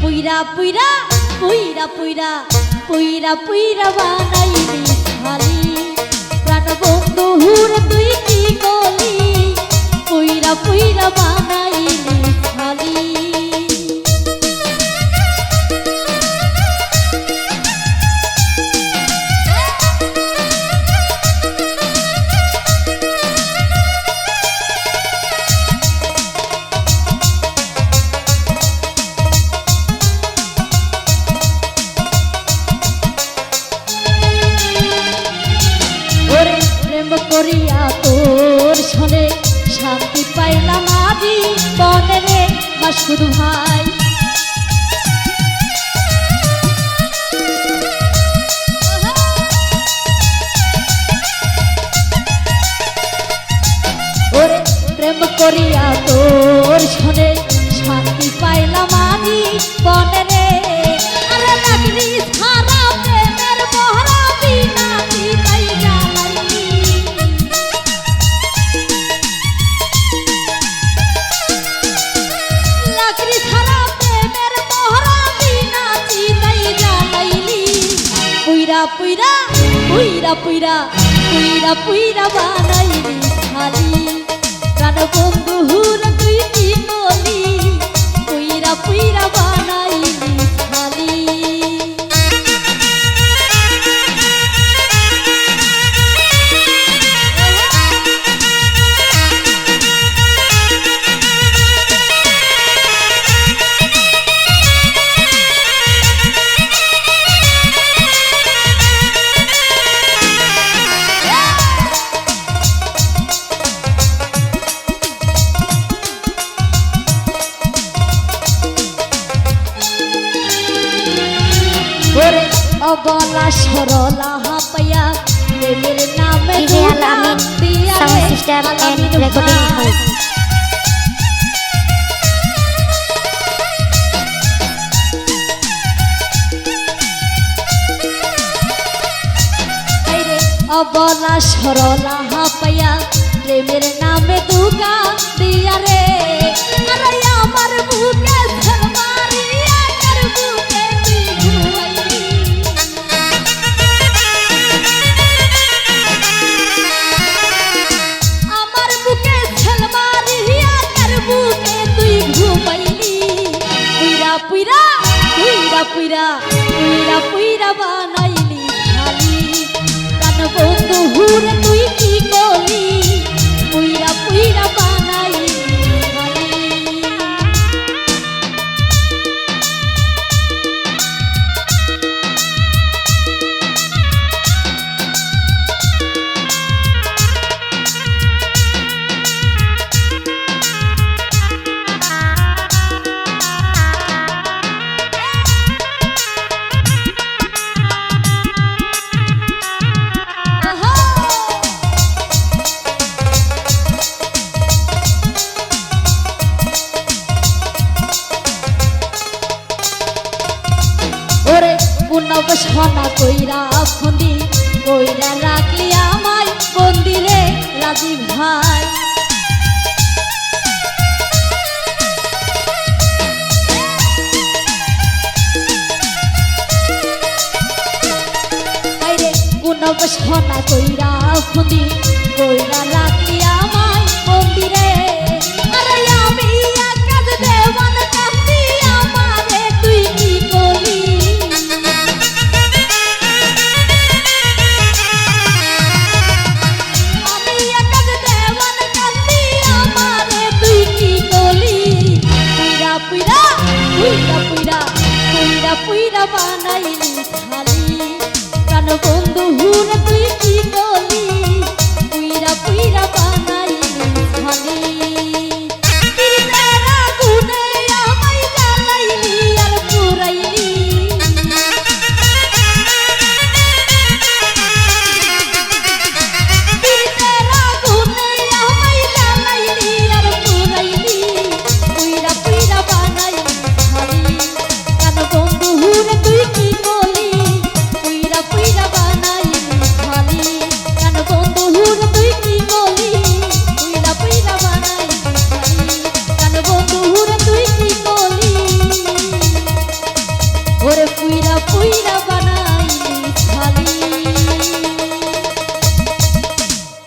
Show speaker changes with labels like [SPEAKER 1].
[SPEAKER 1] পুইরা পুইরা পুইরা পুইরা পুইরা বানাইলি খালি প্রাণ বন্ধুর তুই কি গলি? পুইরা পুইরা বানাইলি করিয়া তোর সনে শান্তি পাইলাম আজি বনে রে মাসুদ ভাই। ওরে প্রেম করিয়া তোর সনে শান্তি পাইলাম আজি বনে পুইরা পুইরা পুইরা পুইরা বানাইলি অবলা সরলা হাপায়া প্রেমের নামে
[SPEAKER 2] Amin, Sound System and Recording House.
[SPEAKER 1] অবলা সরলা হাপায়া প্রেমের নামে দুগা পুইরা পুইরা পুইরা পুইরা বানাইলি খালি। প্রাণ বন্ধু হুরে তুই কি করলি? সোনা কইরা ফন্দি কইরা রাখলি আমায় বন্দিরে রাজি ভাই। সোনা কইরা ফন্দি কইরা রাখলি বানাইলি খালি। প্রাণ বন্ধু